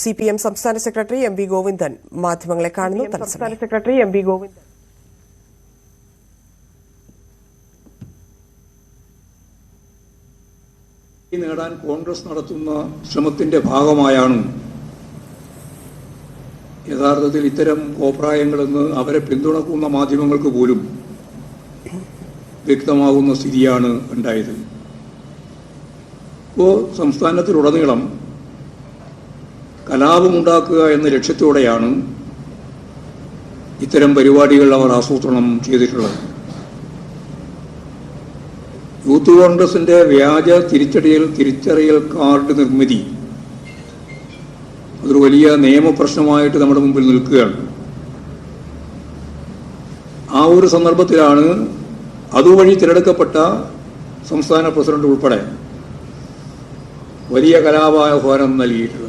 C P M സംസ്ഥാന secretary M V Govindan മാധ്യമങ്ങളെ കാണുന്നു. സംസ്ഥാന സെക്രട്ടറി എം വി ഗോവിന്ദൻ. ഈ നേടാൻ കോൺഗ്രസ് നടത്തുന്ന ശ്രമത്തിന്റെ ഭാഗമായാണ് യഥാർത്ഥത്തിൽ ഇത്തരം അഭിപ്രായങ്ങളെന്ന് അവരെ പിന്തുണക്കുന്ന മാധ്യമങ്ങൾക്ക് പോലും വ്യക്തമാകുന്ന സ്ഥിതിയാണ് ഉണ്ടായത്. ഇപ്പോൾ സംസ്ഥാനത്തിലുടനീളം കലാപമുണ്ടാക്കുക എന്ന ലക്ഷ്യത്തോടെയാണ് ഇത്തരം പരിപാടികൾ അവർ ആസൂത്രണം ചെയ്തിട്ടുള്ളത്. യൂത്ത് കോൺഗ്രസിന്റെ വ്യാജ തിരിച്ചടിയൽ തിരിച്ചറിയൽ കാർഡ് നിർമ്മിതി അതൊരു വലിയ നിയമപ്രശ്നമായിട്ട് നമ്മുടെ മുമ്പിൽ നിൽക്കുകയാണ്. ആ ഒരു സന്ദർഭത്തിലാണ് അതുവഴി തിരഞ്ഞെടുക്കപ്പെട്ട സംസ്ഥാന പ്രസിഡന്റ് ഉൾപ്പെടെ വലിയ കലാപാഹ്വാനം നൽകിയിട്ടുള്ളത്.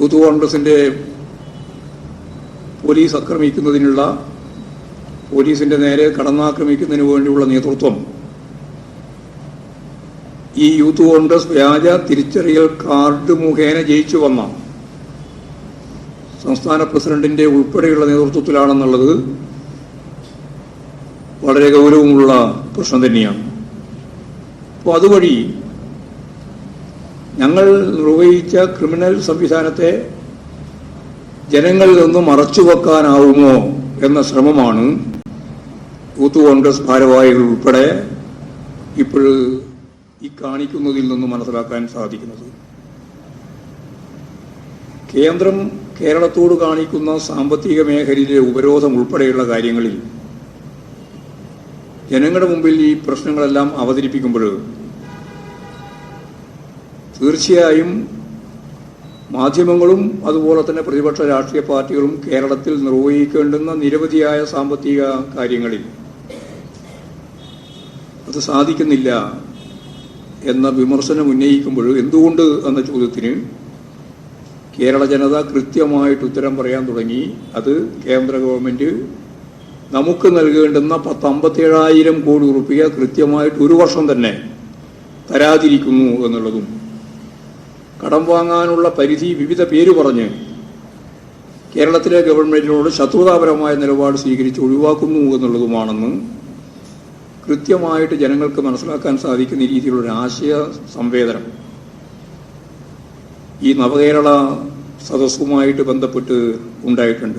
യൂത്ത് കോൺഗ്രസിന്റെ പോലീസ് ആക്രമിക്കുന്നതിനുള്ള പോലീസിന്റെ നേരെ കടന്നാക്രമിക്കുന്നതിന് വേണ്ടിയുള്ള നേതൃത്വം ഈ യൂത്ത് കോൺഗ്രസ് വ്യാജ തിരിച്ചറിയൽ കാർഡ് മുഖേന ജയിച്ചു വന്ന സംസ്ഥാന പ്രസിഡന്റിന്റെ ഉൾപ്പെടെയുള്ള നേതൃത്വത്തിലാണെന്നുള്ളത് വളരെ ഗൗരവമുള്ള പ്രശ്നം തന്നെയാണ്. അപ്പോൾ അതുവഴി ഞങ്ങൾ നിർവഹിച്ച ക്രിമിനൽ സംവിധാനത്തെ ജനങ്ങളിൽ നിന്ന് മറച്ചുവെക്കാനാവുമോ എന്ന ശ്രമമാണ് യൂത്ത് കോൺഗ്രസ് ഭാരവാഹികൾ ഉൾപ്പെടെ ഇപ്പോൾ ഈ കാണിക്കുന്നതിൽ നിന്നും മനസ്സിലാക്കാൻ സാധിക്കുന്നത്. കേന്ദ്രം കേരളത്തോട് കാണിക്കുന്ന സാമ്പത്തിക മേഖലയിലെ ഉപരോധം ഉൾപ്പെടെയുള്ള കാര്യങ്ങളിൽ ജനങ്ങളുടെ മുമ്പിൽ ഈ പ്രശ്നങ്ങളെല്ലാം അവതരിപ്പിക്കുമ്പോൾ തീർച്ചയായും മാധ്യമങ്ങളും അതുപോലെ തന്നെ പ്രതിപക്ഷ രാഷ്ട്രീയ പാർട്ടികളും കേരളത്തിൽ നിർവഹിക്കേണ്ടുന്ന നിരവധിയായ സാമ്പത്തിക കാര്യങ്ങളിൽ അത് സാധിക്കുന്നില്ല എന്ന വിമർശനം ഉന്നയിക്കുമ്പോൾ എന്തുകൊണ്ട് എന്ന ചോദ്യത്തിന് കേരള ജനത കൃത്യമായിട്ട് ഉത്തരം പറയാൻ തുടങ്ങി. അത് കേന്ദ്ര ഗവൺമെന്റ് നമുക്ക് നൽകേണ്ടുന്ന പത്തമ്പത്തേഴായിരം കോടി റുപ്യ കൃത്യമായിട്ട് ഒരു വർഷം തന്നെ തരാതിരിക്കുന്നു എന്നുള്ളതും കടം വാങ്ങാനുള്ള പരിധി വിവിധ പേര് പറഞ്ഞ് കേരളത്തിലെ ഗവൺമെന്റിനോട് ശത്രുതാപരമായ നിലപാട് സ്വീകരിച്ച് ഒഴിവാക്കുന്നു എന്നുള്ളതുമാണെന്ന് കൃത്യമായിട്ട് ജനങ്ങൾക്ക് മനസ്സിലാക്കാൻ സാധിക്കുന്ന രീതിയിലുള്ള ആശയ സംവേദനം. ഈ നവകേരള സദസ്സുമായിട്ട് ബന്ധപ്പെട്ട് ഉണ്ടായിട്ടുണ്ട്.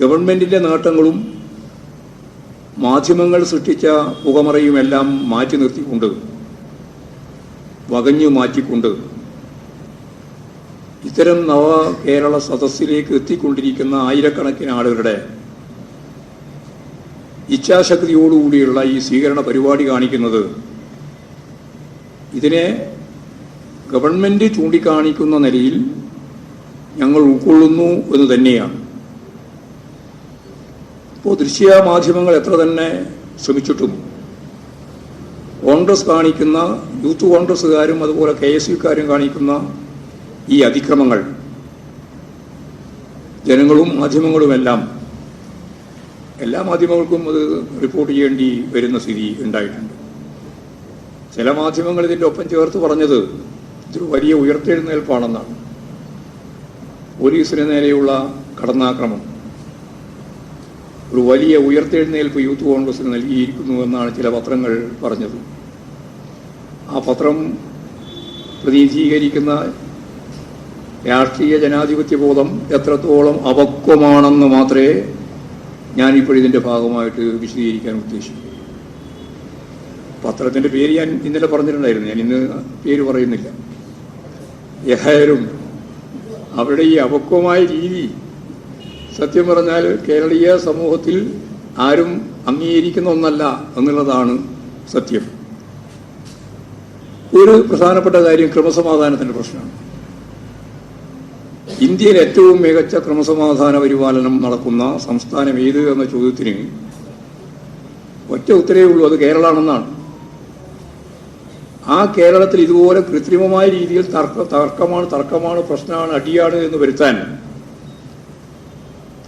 ഗവൺമെന്റിന്റെ നേട്ടങ്ങളും മാധ്യമങ്ങൾ സൃഷ്ടിച്ച പുകമറയുമെല്ലാം മാറ്റി നിർത്തിക്കൊണ്ട് വകഞ്ഞു മാറ്റിക്കൊണ്ട് ഇത്തരം നവ കേരള സദസ്സിലേക്ക് എത്തിക്കൊണ്ടിരിക്കുന്ന ആയിരക്കണക്കിന് ആളുകളുടെ ഇച്ഛാശക്തിയോടുകൂടിയുള്ള ഈ സ്വീകരണ പരിപാടി കാണിക്കുന്നത് ഇതിനെ ഗവൺമെന്റ് ചൂണ്ടിക്കാണിക്കുന്ന നിലയിൽ ഞങ്ങൾ ഉൾക്കൊള്ളുന്നു എന്ന് തന്നെയാണ്. ഇപ്പോൾ ദൃശ്യ മാധ്യമങ്ങൾ എത്ര തന്നെ ശ്രമിച്ചിട്ടും കോൺഗ്രസ് കാണിക്കുന്ന യൂത്ത് കോൺഗ്രസ്സുകാരും അതുപോലെ കെ എസ് യുക്കാരും കാണിക്കുന്ന ഈ അതിക്രമങ്ങൾ ജനങ്ങളും മാധ്യമങ്ങളുമെല്ലാം എല്ലാ മാധ്യമങ്ങൾക്കും അത് റിപ്പോർട്ട് ചെയ്യേണ്ടി വരുന്ന സ്ഥിതി ഉണ്ടായിട്ടുണ്ട്. ചില മാധ്യമങ്ങൾ ഇതിന്റെ ഒപ്പം ചേർത്ത് പറഞ്ഞത് ഇതൊരു വലിയ ഉയർത്തെഴുന്നേൽപ്പാണെന്നാണ്. പോലീസിന് നേരെയുള്ള കടന്നാക്രമം. ഒരു വലിയ ഉയർത്തെഴുന്നേൽപ്പ് യൂത്ത് കോൺഗ്രസിന് നൽകിയിരിക്കുന്നു എന്നാണ് ചില പത്രങ്ങൾ പറഞ്ഞത്. ആ പത്രം പ്രതിനിധീകരിക്കുന്ന രാഷ്ട്രീയ ജനാധിപത്യ ബോധം എത്രത്തോളം അപക്വമാണെന്ന് മാത്രമേ ഞാനിപ്പോൾ ഇതിന്റെ ഭാഗമായിട്ട് വിശദീകരിക്കാൻ ഉദ്ദേശിക്കുന്നു പത്രത്തിന്റെ പേര് ഞാൻ ഇന്നലെ പറഞ്ഞിട്ടുണ്ടായിരുന്നു. ഞാൻ ഇന്ന് പേര് പറയുന്നില്ല. ഏതായാലും അവരുടെ ഈ അപക്വമായ രീതി സത്യം പറഞ്ഞാൽ കേരളീയ സമൂഹത്തിൽ ആരും അംഗീകരിക്കുന്ന ഒന്നല്ല എന്നുള്ളതാണ് സത്യം. ഒരു പ്രധാനപ്പെട്ട കാര്യം ക്രമസമാധാനത്തിന്റെ പ്രശ്നമാണ്. ഇന്ത്യയിൽ ഏറ്റവും മികച്ച ക്രമസമാധാന പരിപാലനം നടക്കുന്ന സംസ്ഥാനം ഏത് എന്ന ചോദ്യത്തിന് ഒറ്റ ഉത്തരവേ ഉള്ളൂ അത് കേരളമാണെന്നാണ് ആ കേരളത്തിൽ ഇതുപോലെ കൃത്രിമമായ രീതിയിൽ തർക്ക തർക്കമാണ് തർക്കമാണ് പ്രശ്നമാണ് അടിയാണ് എന്ന് വരുത്താൻ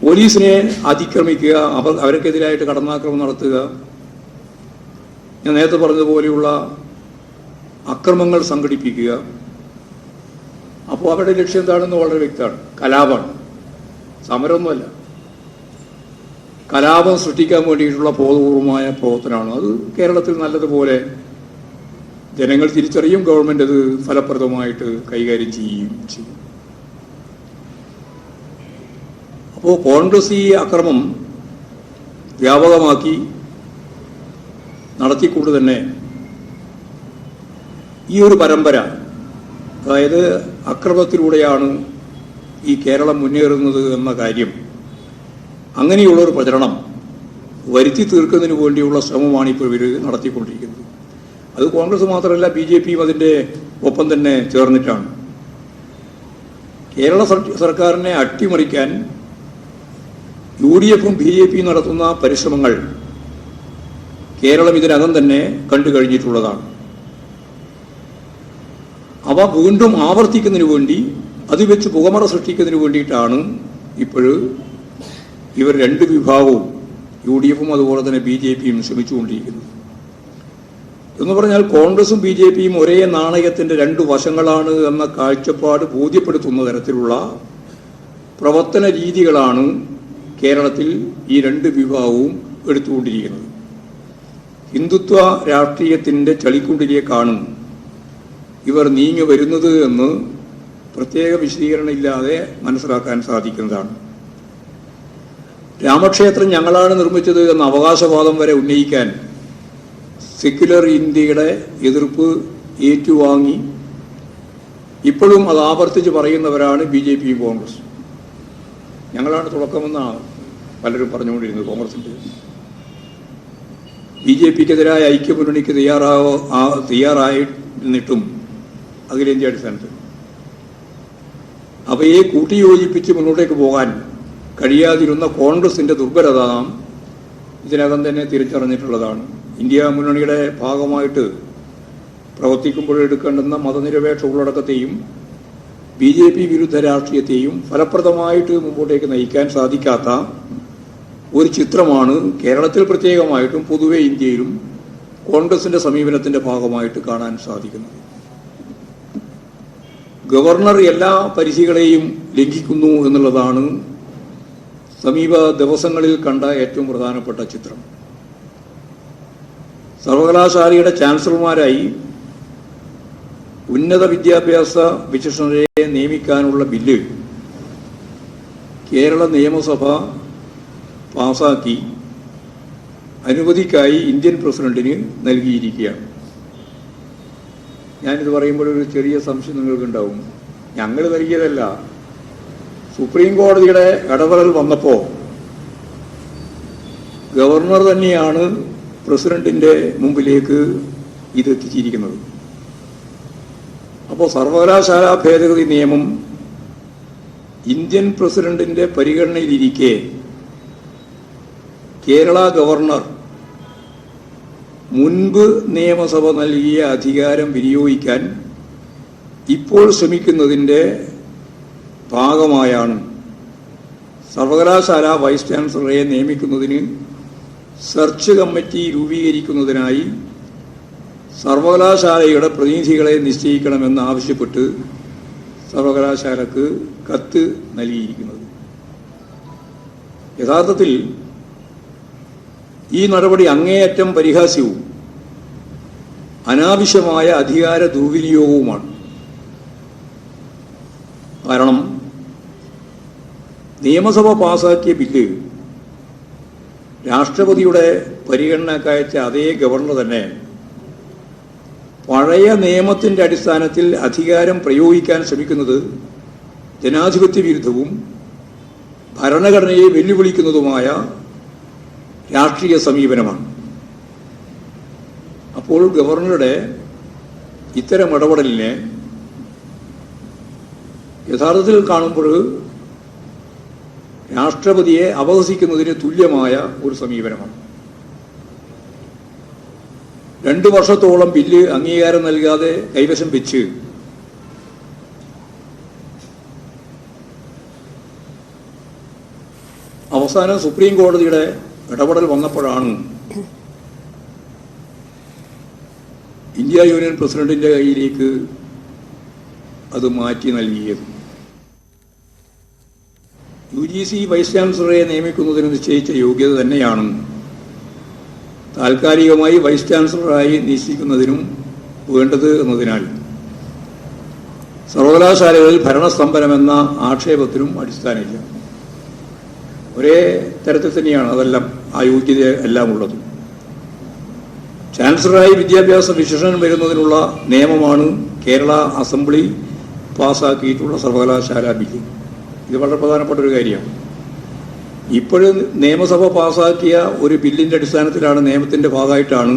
പോലീസിനെ അതിക്രമിക്കുക അവർ അവർക്കെതിരായിട്ട് കടന്നാക്രമം നടത്തുക. ഞാൻ നേരത്തെ പറഞ്ഞതുപോലെയുള്ള അക്രമങ്ങൾ സംഘടിപ്പിക്കുക. അപ്പോൾ അവരുടെ ലക്ഷ്യം എന്താണെന്ന് വളരെ വ്യക്തമാണ്. കലാപമാണ്. സമരമൊന്നുമല്ല. കലാപം സൃഷ്ടിക്കാൻ വേണ്ടിയിട്ടുള്ള ബോധപൂർവമായ പ്രവർത്തനമാണ്. അത് കേരളത്തിൽ നല്ലതുപോലെ ജനങ്ങൾ തിരിച്ചറിയും ഗവൺമെന്റ് അത് ഫലപ്രദമായിട്ട് കൈകാര്യം ചെയ്യുകയും ചെയ്യും. അപ്പോൾ കോൺഗ്രസ് ഈ അക്രമം വ്യാപകമാക്കി നടത്തിക്കൊണ്ട് തന്നെ ഈ ഒരു പരമ്പര അതായത് അക്രമത്തിലൂടെയാണ് ഈ കേരളം മുന്നേറുന്നത് എന്ന കാര്യം അങ്ങനെയുള്ളൊരു പ്രചരണം വരുത്തി തീർക്കുന്നതിന് വേണ്ടിയുള്ള ശ്രമമാണ് ഇപ്പോൾ ഇവർ നടത്തിക്കൊണ്ടിരിക്കുന്നത്. അത് കോൺഗ്രസ് മാത്രമല്ല ബി ജെ പിയും അതിന്റെ ഒപ്പം തന്നെ ചേർന്നിട്ടാണ്. കേരള സർക്കാരിനെ അട്ടിമറിക്കാൻ യു ഡി എഫും ബി ജെ പിയും നടത്തുന്ന പരിശ്രമങ്ങൾ കേരളം ഇതിനകം തന്നെ കണ്ടു കഴിഞ്ഞിട്ടുള്ളതാണ്. അവ വീണ്ടും ആവർത്തിക്കുന്നതിന് വേണ്ടി അത് വെച്ച് പുകമറ സൃഷ്ടിക്കുന്നതിന് വേണ്ടിയിട്ടാണ് ഇപ്പോൾ ഇവർ രണ്ട് വിഭാഗവും യു ഡി എഫും അതുപോലെ തന്നെ ബി ജെ പിയും ശ്രമിച്ചുകൊണ്ടിരിക്കുന്നത്. എന്ന് പറഞ്ഞാൽ കോൺഗ്രസും ബി ജെ പിയും ഒരേ നാണയത്തിന്റെ രണ്ട് വശങ്ങളാണ് എന്ന കാഴ്ചപ്പാട് ബോധ്യപ്പെടുത്തുന്ന തരത്തിലുള്ള പ്രവർത്തന രീതികളാണ് കേരളത്തിൽ ഈ രണ്ട് വിഭാഗവും എടുത്തുകൊണ്ടിരിക്കുന്നത്. ഹിന്ദുത്വ രാഷ്ട്രീയത്തിന്റെ ചളിക്കുണ്ടിലേക്കാണ് ഇവർ നീങ്ങി വരുന്നത് എന്ന് പ്രത്യേക വിശദീകരണം ഇല്ലാതെ മനസ്സിലാക്കാൻ സാധിക്കുന്നതാണ്. രാമക്ഷേത്രം ഞങ്ങളാണ് നിർമ്മിച്ചത് എന്ന അവകാശവാദം വരെ ഉന്നയിക്കാൻ സെക്യുലർ ഇന്ത്യയുടെ എതിർപ്പ് ഏറ്റുവാങ്ങി ഇപ്പോഴും അത് ആവർത്തിച്ച് പറയുന്നവരാണ് ബി ജെ പിയും കോൺഗ്രസ്. ഞങ്ങളാണ് തുടക്കമെന്നാണ് പലരും പറഞ്ഞുകൊണ്ടിരുന്നത് കോൺഗ്രസിന്റെ. ബി ജെ പിക്കെതിരായ ഐക്യമുന്നണിക്ക് തയ്യാറാവോ തയ്യാറായിട്ടും തയ്യാറായിരുന്നിട്ടും അഖിലേന്ത്യാ അടിസ്ഥാനത്തിൽ. അവയെ കൂട്ടിയോജിപ്പിച്ച് മുന്നോട്ടേക്ക് പോകാൻ കഴിയാതിരുന്ന കോൺഗ്രസിന്റെ ദുർബലത നാം ഇതിനകം തന്നെ തിരിച്ചറിഞ്ഞിട്ടുള്ളതാണ്. ഇന്ത്യ മുന്നണിയുടെ ഭാഗമായിട്ട് പ്രവർത്തിക്കുമ്പോൾ എടുക്കേണ്ടുന്ന മതനിരപേക്ഷ ഉള്ളടക്കത്തെയും ബി ജെ പി വിരുദ്ധ രാഷ്ട്രീയത്തെയും ഫലപ്രദമായിട്ട് മുമ്പോട്ടേക്ക് നയിക്കാൻ സാധിക്കാത്ത ഒരു ചിത്രമാണ് കേരളത്തിൽ പ്രത്യേകമായിട്ടും പൊതുവെ ഇന്ത്യയിലും കോൺഗ്രസിന്റെ സമീപനത്തിന്റെ ഭാഗമായിട്ട് കാണാൻ സാധിക്കുന്നത്. ഗവർണർ എല്ലാ പരിധികളെയും ലംഘിക്കുന്നു എന്നുള്ളതാണ് സമീപ ദിവസങ്ങളിൽ കണ്ട ഏറ്റവും പ്രധാനപ്പെട്ട ചിത്രം. സർവകലാശാലയുടെ ചാൻസലർമാരായി ഉന്നത വിദ്യാഭ്യാസ വിശേഷണരെ നിയമിക്കാനുള്ള ബില്ല് കേരള നിയമസഭ പാസാക്കി അനുമതിക്കായി ഇന്ത്യൻ പ്രസിഡന്റിന് നൽകിയിരിക്കുകയാണ്. ഞാനിത് പറയുമ്പോൾ ഒരു ചെറിയ സംശയം നിങ്ങൾക്കുണ്ടാവും. ഞങ്ങൾ നൽകിയതല്ല. സുപ്രീം കോടതിയുടെ ഇടപെടൽ വന്നപ്പോൾ ഗവർണർ തന്നെയാണ് പ്രസിഡന്റിന്റെ മുമ്പിലേക്ക് ഇതെത്തിച്ചിരിക്കുന്നത് അപ്പോൾ സർവകലാശാല ഭേദഗതി നിയമം ഇന്ത്യൻ പ്രസിഡന്റിന്റെ പരിഗണനയിലിരിക്കെ കേരള ഗവർണർ മുൻപ് നിയമസഭ നൽകിയ അധികാരം വിനിയോഗിക്കാൻ ഇപ്പോൾ ശ്രമിക്കുന്നതിന്റെ ഭാഗമായാണ് സർവകലാശാല വൈസ് ചാൻസലറെ നിയമിക്കുന്നതിന് സെർച്ച് കമ്മിറ്റി രൂപീകരിക്കുന്നതിനായി സർവകലാശാലയുടെ പ്രതിനിധികളെ നിശ്ചയിക്കണമെന്ന് ആവശ്യപ്പെട്ട് സർവകലാശാലക്ക് കത്ത് നൽകിയിരിക്കുന്നത്. യഥാർത്ഥത്തിൽ ഈ നടപടി അങ്ങേയറ്റം പരിഹാസ്യവും അനാവശ്യമായ അധികാര ദുർവിനിയോഗവുമാണ്. കാരണം നിയമസഭ പാസാക്കിയ ബില്ല് രാഷ്ട്രപതിയുടെ പരിഗണനക്കയച്ച അതേ ഗവർണർ തന്നെ പഴയ നിയമത്തിന്റെ അടിസ്ഥാനത്തിൽ അധികാരം പ്രയോഗിക്കാൻ ശ്രമിക്കുന്നത് ജനാധിപത്യ വിരുദ്ധവും ഭരണഘടനയെ വെല്ലുവിളിക്കുന്നതുമായ രാഷ്ട്രീയ സമീപനമാണ്. അപ്പോൾ ഗവർണറുടെ ഇത്തരം ഇടപെടലിനെ യഥാർത്ഥത്തിൽ കാണുമ്പോൾ രാഷ്ട്രപതിയെ അപഹസിക്കുന്നതിന് തുല്യമായ ഒരു സമീപനമാണ്. രണ്ടു വർഷത്തോളം ബില്ല് അംഗീകാരം നൽകാതെ കൈവശം വെച്ച് അവസാനം സുപ്രീം കോടതിയുടെ ഇടപെടൽ വന്നപ്പോഴാണ് ഇന്ത്യ യൂണിയൻ പ്രസിഡന്റിന്റെ കയ്യിലേക്ക് അത് മാറ്റി നൽകിയത്. യു ജി സി വൈസ് ചാൻസലറെ നിയമിക്കുന്നതിന് നിശ്ചയിച്ച യോഗ്യത തന്നെയാണ്. താൽക്കാലികമായി വൈസ് ചാൻസലറായി നിശ്ചയിക്കുന്നതിനും വേണ്ടത് എന്നതിനാൽ സർവകലാശാലകളിൽ ഭരണസ്തംഭനമെന്ന ആക്ഷേപത്തിനും അടിസ്ഥാനമില്ല. ഒരേ തരത്തിൽ തന്നെയാണ് അതെല്ലാം. ആ യോഗ്യത എല്ലാം ഉള്ളത് ചാൻസലറായി വിദ്യാഭ്യാസ വിശേഷണം വരുന്നതിനുള്ള നിയമമാണ് കേരള അസംബ്ലി പാസ്സാക്കിയിട്ടുള്ള സർവകലാശാല ബില്ല്. ഇത് വളരെ പ്രധാനപ്പെട്ട ഒരു കാര്യമാണ്. ഇപ്പോഴും നിയമസഭ പാസ്സാക്കിയ ഒരു ബില്ലിന്റെ അടിസ്ഥാനത്തിലാണ് നിയമത്തിന്റെ ഭാഗമായിട്ടാണ്